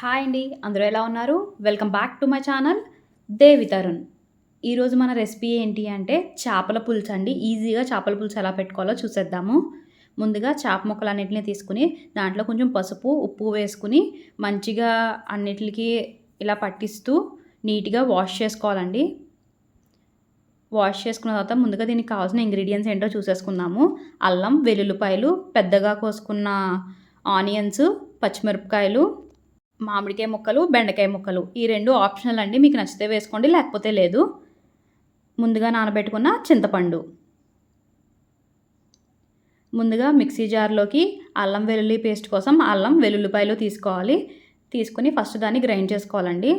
Hi అండి అందరూ ఎలా ఉన్నారు? Welcome back to my channel Devi Tarun ఈరోజు మన రెసిపీ ఏంటి అంటే చేపల పులుసు అండి. ఈజీగా చేపల పులుసు ఎలా పెట్టుకోవాలో చూసేద్దాము. ముందుగా చేప ముక్కలు అన్నిటిని తీసుకుని దాంట్లో కొంచెం పసుపు ఉప్పు వేసుకుని మంచిగా అన్నిటికి ఇలా పట్టిస్తూ నీట్గా వాష్ చేసుకోవాలండి. వాష్ చేసుకున్న తర్వాత ముందుగా దీనికి కావాల్సిన ఇంగ్రీడియంట్స్ ఏంటో చూసేసుకుందాము. అల్లం వెల్లుల్లిపాయలు పెద్దగా కోసుకున్న ఆనియన్స్ పచ్చిమిరపకాయలు మామిడికాయ ముక్కలు బెండకాయ ముక్కలు. ఈ రెండు ఆప్షనల్ అండి. మీకు నచ్చితే వేసుకోండి లేకపోతే లేదు. ముందుగా నానబెట్టుకున్న చింతపండు. ముందుగా మిక్సీ జార్లోకి అల్లం వెల్లుల్లి పేస్ట్ కోసం అల్లం వెల్లుల్లిపాయలు తీసుకోవాలి. తీసుకుని ఫస్ట్ దాన్ని గ్రైండ్ చేసుకోవాలండి.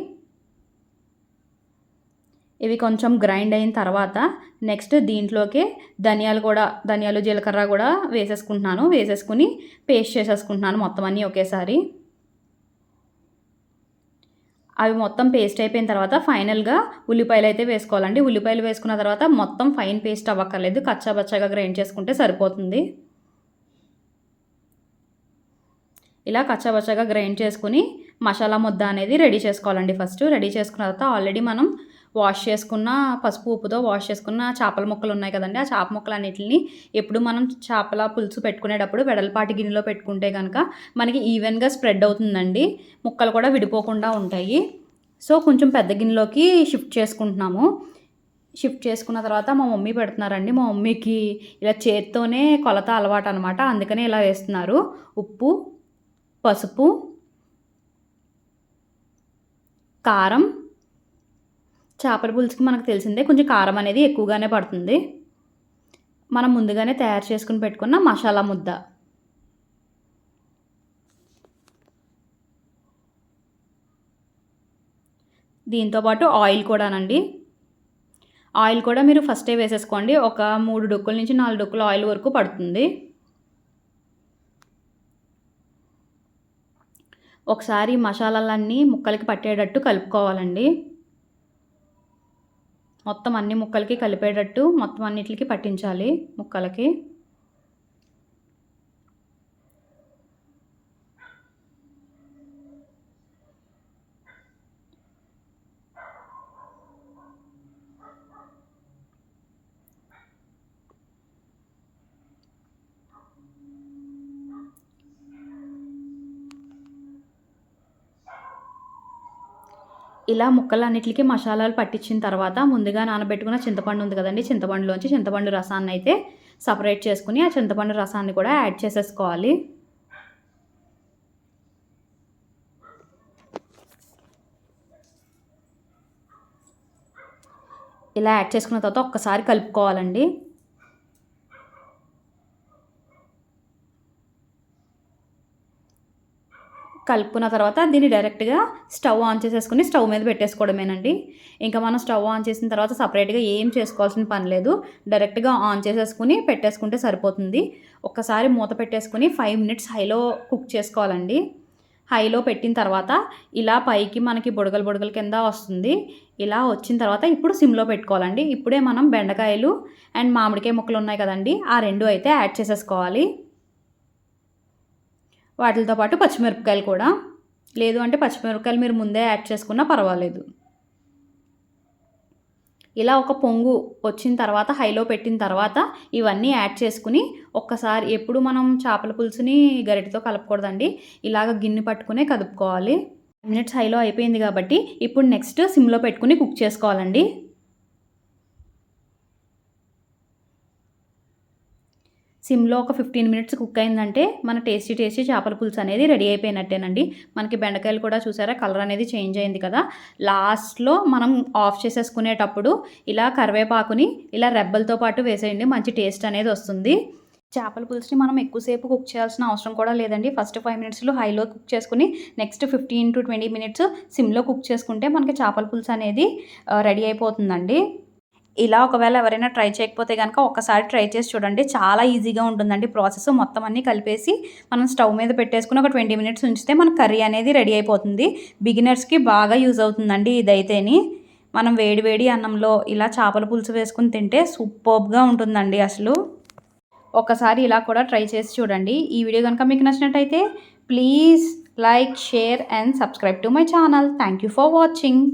ఇవి కొంచెం గ్రైండ్ అయిన తర్వాత నెక్స్ట్ దీంట్లోకి ధనియాలు కూడా ధనియాలు జీలకర్ర కూడా వేసేసుకుంటున్నాను. వేసేసుకుని పేస్ట్ చేసేసుకుంటున్నాను మొత్తం అన్నీ ఒకేసారి. అవి మొత్తం పేస్ట్ అయిపోయిన తర్వాత ఫైనల్గా ఉల్లిపాయలు అయితే వేసుకోవాలండి. ఉల్లిపాయలు వేసుకున్న తర్వాత మొత్తం ఫైన్ పేస్ట్ అవ్వక్కర్లేదు. కచ్చాబచ్చాగా గ్రైండ్ చేసుకుంటే సరిపోతుంది. ఇలా కచ్చాబచ్చాగా గ్రైండ్ చేసుకుని మసాలా ముద్ద అనేది రెడీ చేసుకోవాలండి ఫస్ట్ రెడీ చేసుకున్న తర్వాత ఆల్రెడీ మనం వాష్ చేసుకున్న పసుపు ఉప్పుతో వాష్ చేసుకున్న చేపల ముక్కలు ఉన్నాయి కదండి. ఆ చేప ముక్కలు అన్నిటిని ఎప్పుడు మనం చేపల పులుసు పెట్టుకునేటప్పుడు వెడల్పాటి గిన్నెలో పెట్టుకుంటే కనుక మనకి ఈవెన్గా స్ప్రెడ్ అవుతుందండి. ముక్కలు కూడా విడిపోకుండా ఉంటాయి. సో కొంచెం పెద్ద గిన్నెలోకి షిఫ్ట్ చేసుకుంటున్నాము. షిఫ్ట్ చేసుకున్న తర్వాత మా మమ్మీ పెడుతున్నారండి. మా మమ్మీకి ఇలా చేత్తోనే కొలత అలవాటు అనమాట అందుకనే ఇలా వేస్తున్నారు. ఉప్పు పసుపు కారం చేపల పులుసుకి మనకు తెలిసిందే కొంచెం కారం అనేది ఎక్కువగానే పడుతుంది. మనం ముందుగానే తయారు చేసుకుని పెట్టుకున్న మసాలా ముద్ద. దీంతోపాటు ఆయిల్ కూడానండి. ఆయిల్ కూడా మీరు ఫస్టే వేసేసుకోండి. ఒక మూడు డొక్కుల నుంచి నాలుగు డొక్కుల ఆయిల్ వరకు పడుతుంది. ఒకసారి మసాలాలన్నీ ముక్కలకి పట్టేటట్టు కలుపుకోవాలండి. మొత్తం అన్ని ముక్కలకి కలిపేటట్టు మొత్తం అన్నిటికి పట్టించాలి ముక్కలకి. ఇలా ముక్కలన్నిటికీ మసాలాలు పట్టించిన తర్వాత ముందుగా నానబెట్టుకున్న చింతపండు ఉంది కదండి చింతపండులోంచి చింతపండు రసాన్ని అయితే సపరేట్ చేసుకుని ఆ చింతపండు రసాన్ని కూడా యాడ్ చేసేసుకోవాలి. ఇలా యాడ్ చేసుకున్న తర్వాత ఒక్కసారి కలుపుకోవాలండి. కలుపుకున్న తర్వాత దీన్ని డైరెక్ట్గా స్టవ్ ఆన్ చేసేసుకుని స్టవ్ మీద పెట్టేసుకోవడమేనండి. ఇంకా మనం స్టవ్ ఆన్ చేసిన తర్వాత సపరేట్గా ఏం చేసుకోవాల్సిన పని లేదు. డైరెక్ట్గా ఆన్ చేసేసుకుని పెట్టేసుకుంటే సరిపోతుంది. ఒక్కసారి మూత పెట్టేసుకుని ఫైవ్ మినిట్స్ హైలో కుక్ చేసుకోవాలండి. హైలో పెట్టిన తర్వాత ఇలా పైకి మనకి బుడగలు బుడగల కింద వస్తుంది. ఇలా వచ్చిన తర్వాత ఇప్పుడు సిమ్లో పెట్టుకోవాలండి. ఇప్పుడే మనం బెండకాయలు అండ్ మామిడికాయ ముక్కలు ఉన్నాయి కదండి. ఆ రెండు అయితే యాడ్ చేసేసుకోవాలి. వాటితో పాటు పచ్చిమిరపకాయలు కూడా. లేదు అంటే పచ్చిమిరపకాయలు మీరు ముందే యాడ్ చేసుకున్నా పర్వాలేదు. ఇలా ఒక పొంగు వచ్చిన తర్వాత హైలో పెట్టిన తర్వాత ఇవన్నీ యాడ్ చేసుకుని ఒక్కసారి ఎప్పుడు మనం చేపల పులుసుని గరిటతో కలపకూడదండి. ఇలాగ గిన్నె పట్టుకునే కదుపుకోవాలి. మినిట్స్ హైలో అయిపోయింది కాబట్టి ఇప్పుడు నెక్స్ట్ సిమ్లో పెట్టుకుని కుక్ చేసుకోవాలండి. సిమ్లో ఒక ఫిఫ్టీన్ మినిట్స్ కుక్ అయిందంటే మన టేస్టీ టేస్టీ చేపల పులుసు అనేది రెడీ అయిపోయినట్టేనండి. మనకి బెండకాయలు కూడా చూసారా? కలర్ అనేది చేంజ్ అయింది కదా. లాస్ట్లో మనం ఆఫ్ చేసేసుకునేటప్పుడు ఇలా కరివేపాకుని ఇలా రెబ్బలతో పాటు వేసేయండి మంచి టేస్ట్ అనేది వస్తుంది. చేపల పులుసుని మనం ఎక్కువసేపు కుక్ చేయాల్సిన అవసరం కూడా లేదండి. ఫస్ట్ ఫైవ్ మినిట్స్లో హైలో కుక్ చేసుకుని next fifteen to twenty minutes సిమ్లో కుక్ చేసుకుంటే మనకి చేపల పులుసు అనేది రెడీ అయిపోతుందండి. ఇలా ఒకవేళ ఎవరైనా ట్రై చేయకపోతే కనుక ఒకసారి ట్రై చేసి చూడండి. చాలా ఈజీగా ఉంటుందండి ప్రాసెస్. మొత్తం అన్నీ కలిపేసి మనం స్టవ్ మీద పెట్టేసుకుని ఒక ట్వంటీ మినిట్స్ ఉంచితే మన కర్రీ అనేది రెడీ అయిపోతుంది. బిగినర్స్కి బాగా యూజ్ అవుతుందండి ఇదైతేని. మనం వేడి వేడి అన్నంలో ఇలా చేపల పులుసు వేసుకుని తింటే సూపర్గా ఉంటుందండి అసలు. ఒకసారి ఇలా కూడా ట్రై చేసి చూడండి. ఈ వీడియో కనుక మీకు నచ్చినట్టయితే please like share and subscribe to my channel. Thank you for watching.